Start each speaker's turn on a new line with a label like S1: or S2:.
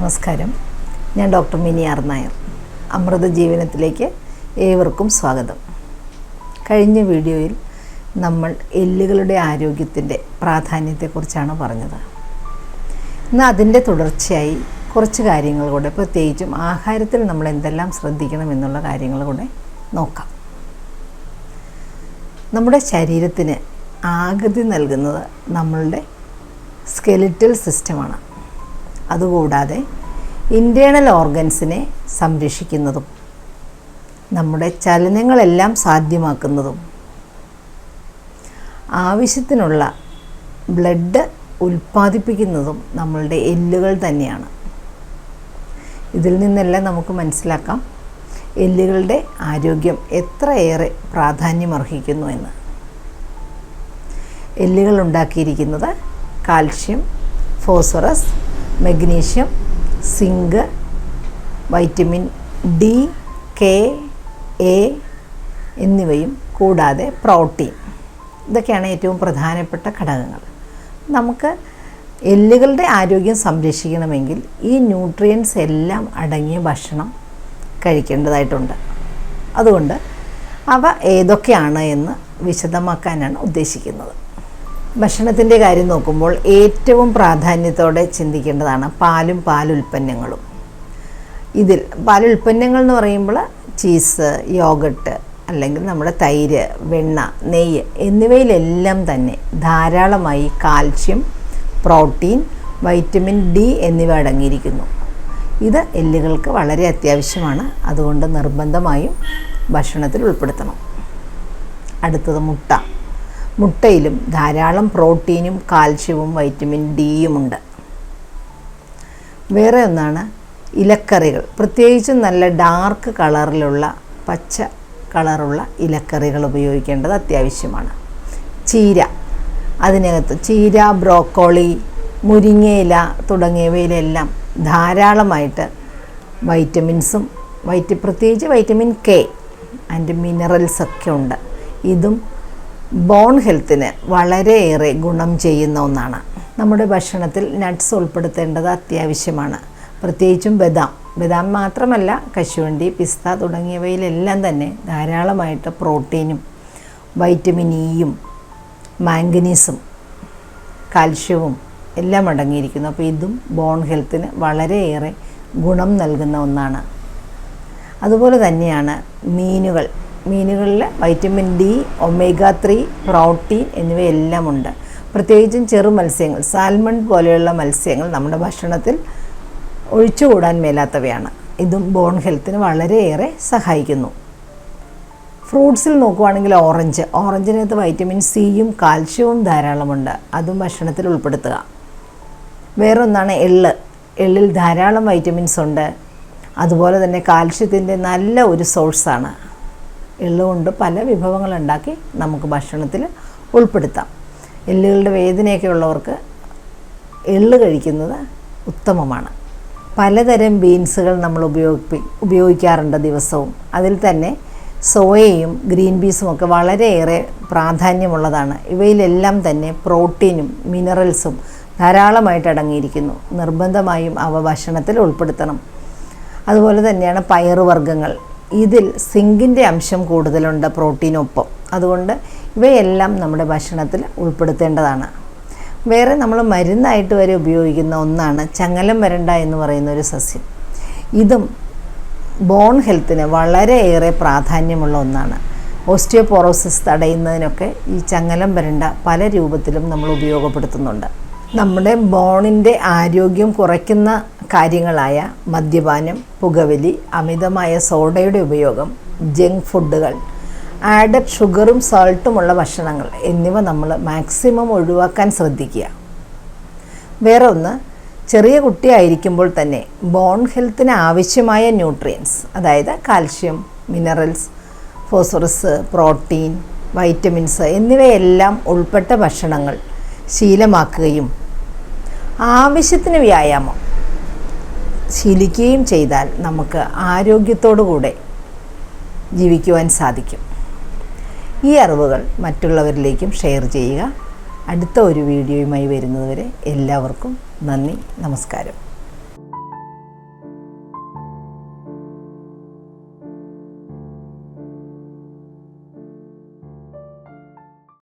S1: നമസ്കാരം. ഞാൻ doctor Mini R Nair. Amrita ജീവനത്തിലേക്ക് ഏവർക്കും സ്വാഗതം. കഴിഞ്ഞ വീഡിയോയിൽ നമ്മൾ എല്ലുകളുടെ ആരോഗ്യത്തിന്റെ പ്രാധാന്യത്തെക്കുറിച്ചാണ് പറഞ്ഞത്. ഇന്ന് അതിന്റെ തുടർച്ചയായി കുറച്ച് കാര്യങ്ങൾ കൂടെ പ്രത്യേകിച്ചും ആഹാരത്തിൽ നമ്മൾ എന്തെല്ലാം ശ്രദ്ധിക്കണം എന്നുള്ള കാര്യങ്ങൾ കൂടെ നോക്കാം. നമ്മുടെ ശരീരത്തിന് ആകൃതി നൽകുന്നത് നമ്മളുടെ സ്കെലിറ്റൽ സിസ്റ്റമാണ്. അതുകൂടാതെ ഇന്റേണൽ ഓർഗൻസിനെ സംരക്ഷിക്കുന്നതും നമ്മുടെ ചലനങ്ങളെല്ലാം സാധ്യമാക്കുന്നതും ആവശ്യത്തിനുള്ള ബ്ലഡ് ഉൽപ്പാദിപ്പിക്കുന്നതും നമ്മളുടെ എല്ലുകൾ തന്നെയാണ്. ഇതിൽ നിന്നെല്ലാം നമുക്ക് മനസ്സിലാക്കാം എല്ലുകളുടെ ആരോഗ്യം എത്രയേറെ പ്രാധാന്യമർഹിക്കുന്നു എന്ന്. എല്ലുകൾ ഉണ്ടാക്കിയിരിക്കുന്നത് calcium phosphorus magnesium zinc vitamin D K A എന്നിവയും കൂടാതെ പ്രോട്ടീൻ. ഇതൊക്കെയാണ് ഏറ്റവും പ്രധാനപ്പെട്ട ഘടകങ്ങൾ. നമുക്ക് എല്ലുകളുടെ ആരോഗ്യം സംരക്ഷിക്കണമെങ്കിൽ ഈ ന്യൂട്രിയൻസ് എല്ലാം അടങ്ങിയ ഭക്ഷണം കഴിക്കേണ്ടതായിട്ടുണ്ട്. അതുകൊണ്ട് അവ ഏതൊക്കെയാണ് എന്ന് വിശദമാക്കാനാണ് ഉദ്ദേശിക്കുന്നത്. ഭക്ഷണത്തിന്റെ കാര്യം നോക്കുമ്പോൾ ഏറ്റവും പ്രാധാന്യത്തോടെ ചിന്തിക്കേണ്ടതാണ് പാലും പാലുൽപ്പന്നങ്ങളും. ഇതിൽ പാലുൽപ്പന്നങ്ങൾ എന്ന് പറയുമ്പോൾ ചീസ് യോഗട്ട് അല്ലെങ്കിൽ നമ്മുടെ തൈര് വെണ്ണ നെയ്യ് എന്നിവയിലെല്ലാം തന്നെ ധാരാളമായി കാൽഷ്യം പ്രോട്ടീൻ വൈറ്റമിൻ ഡി എന്നിവ അടങ്ങിയിരിക്കുന്നു. ഇത് എല്ലുകൾക്ക് വളരെ അത്യാവശ്യമാണ്. അതുകൊണ്ട് നിർബന്ധമായും ഭക്ഷണത്തിൽ ഉൾപ്പെടുത്തണം. അടുത്തത് മുട്ട. മുട്ടയിലും ധാരാളം പ്രോട്ടീനും കാൽഷ്യവും വൈറ്റമിൻ ഡിയുമുണ്ട് വേറെ ഒന്നാണ് ഇലക്കറികൾ. പ്രത്യേകിച്ചും നല്ല ഡാർക്ക് കളറിലുള്ള പച്ച കളറുള്ള ഇലക്കറികൾ ഉപയോഗിക്കേണ്ടത് അത്യാവശ്യമാണ്. ചീര. അതിനകത്ത് ചീര ബ്രോക്കോളി മുരിങ്ങയില തുടങ്ങിയവയിലെല്ലാം ധാരാളമായിട്ട് വൈറ്റമിൻസും വൈറ്റ് പ്രത്യേകിച്ച് വൈറ്റമിൻ കെ ആൻഡ് മിനറൽസൊക്കെ ഉണ്ട്. ഇതും ബോൺ ഹെൽത്തിന് വളരെയേറെ ഗുണം ചെയ്യുന്ന ഒന്നാണ്. നമ്മുടെ ഭക്ഷണത്തിൽ നട്ട്സ് ഉൾപ്പെടുത്തേണ്ടത് അത്യാവശ്യമാണ്. പ്രത്യേകിച്ചും ബദാം. ബദാം മാത്രമല്ല കശുവണ്ടി പിസ്ത തുടങ്ങിയവയിലെല്ലാം തന്നെ ധാരാളമായിട്ട് പ്രോട്ടീനും വൈറ്റമിൻ ഇയും മാംഗനീസും കാൽഷ്യവും എല്ലാം അടങ്ങിയിരിക്കുന്നു. അപ്പോൾ ഇതും ബോൺ ഹെൽത്തിന് വളരെയേറെ ഗുണം നൽകുന്ന ഒന്നാണ്. അതുപോലെ തന്നെയാണ് മീനുകൾ. മീനുകളിൽ vitamin D omega three protein എന്നിവയെല്ലാം ഉണ്ട് പ്രത്യേകിച്ചും ചെറു മത്സ്യങ്ങൾ സാൽമൺ പോലെയുള്ള മത്സ്യങ്ങൾ നമ്മുടെ ഭക്ഷണത്തിൽ ഒഴിച്ചുകൂടാൻ മേലാത്തവയാണ്. ഇതും ബോൺ ഹെൽത്തിന് വളരെയേറെ സഹായിക്കുന്നു. ഫ്രൂട്ട്സിൽ നോക്കുവാണെങ്കിൽ ഓറഞ്ച് ഓറഞ്ചിനകത്ത് വൈറ്റമിൻ സിയും കാൽഷ്യവും ധാരാളമുണ്ട്. അതും ഭക്ഷണത്തിൽ ഉൾപ്പെടുത്തുക. വേറൊന്നാണ് എള്ള്. എള്ളിൽ ധാരാളം വൈറ്റമിൻസ് ഉണ്ട്. അതുപോലെ തന്നെ കാൽഷ്യത്തിന്റെ നല്ല ഒരു സോഴ്സാണ് എള്ള് കൊണ്ട് പല വിഭവങ്ങളുണ്ടാക്കി നമുക്ക് ഭക്ഷണത്തിൽ ഉൾപ്പെടുത്താം. എല്ലുകളുടെ വേദനയൊക്കെ ഉള്ളവർക്ക് എള്ള് കഴിക്കുന്നത് ഉത്തമമാണ്. പലതരം ബീൻസുകൾ നമ്മൾ ഉപയോഗിപ്പി ഉപയോഗിക്കാറുണ്ട് ദിവസവും. അതിൽ തന്നെ സോയയും ഗ്രീൻ പീസും ഒക്കെ വളരെയേറെ പ്രാധാന്യമുള്ളതാണ്. ഇവയിലെല്ലാം തന്നെ പ്രോട്ടീനും മിനറൽസും ധാരാളമായിട്ട് അടങ്ങിയിരിക്കുന്നു. നിർബന്ധമായും അവ ഭക്ഷണത്തിൽ ഉൾപ്പെടുത്തണം. അതുപോലെ തന്നെയാണ് പയറുവർഗങ്ങൾ. ഇതിൽ സിങ്കിന്റെ അംശം കൂടുതലുണ്ട് പ്രോട്ടീനൊപ്പം. അതുകൊണ്ട് ഇവയെല്ലാം നമ്മുടെ ഭക്ഷണത്തിൽ ഉൾപ്പെടുത്തേണ്ടതാണ്. വേറെ നമ്മൾ മരുന്നായിട്ട് വരെ ഉപയോഗിക്കുന്ന ഒന്നാണ് ചങ്ങലം വരണ്ട എന്ന് പറയുന്ന ഒരു സസ്യം. ഇതും ബോൺ ഹെൽത്തിന് വളരെയേറെ പ്രാധാന്യമുള്ള ഒന്നാണ്. ഓസ്റ്റിയോപോറോസിസ് തടയുന്നതിനൊക്കെ ഈ ചങ്ങലം വരണ്ട പല രൂപത്തിലും നമ്മൾ ഉപയോഗപ്പെടുത്തുന്നുണ്ട്. നമ്മുടെ ബോണിന്റെ ആരോഗ്യം കുറയ്ക്കുന്ന കാര്യങ്ങളായ മദ്യപാനം പുകവലി അമിതമായ സോഡയുടെ ഉപയോഗം ജങ്ക് ഫുഡുകൾ ആഡഡ് ഷുഗറും സോൾട്ടുമുള്ള ഭക്ഷണങ്ങൾ എന്നിവ നമ്മൾ മാക്സിമം ഒഴിവാക്കാൻ ശ്രദ്ധിക്കുക. വേറെ ഒന്ന് ചെറിയ കുട്ടിയായിരിക്കുമ്പോൾ തന്നെ ബോൺ ഹെൽത്തിന് ആവശ്യമായ ന്യൂട്രിയൻസ് അതായത് calcium minerals phosphorus protein vitamins എന്നിവയെല്ലാം ഉൾപ്പെട്ട ഭക്ഷണങ്ങൾ ശീലമാക്കുകയും ആവശ്യത്തിന് വ്യായാമം ശീലിക്കുകയും ചെയ്താൽ നമുക്ക് ആരോഗ്യത്തോടു കൂടെ ജീവിക്കുവാൻ സാധിക്കും. ഈ അറിവുകൾ മറ്റുള്ളവരിലേക്കും ഷെയർ ചെയ്യുക. അടുത്ത ഒരു വീഡിയോയുമായി വരുന്നതുവരെ എല്ലാവർക്കും നന്ദി നമസ്കാരം.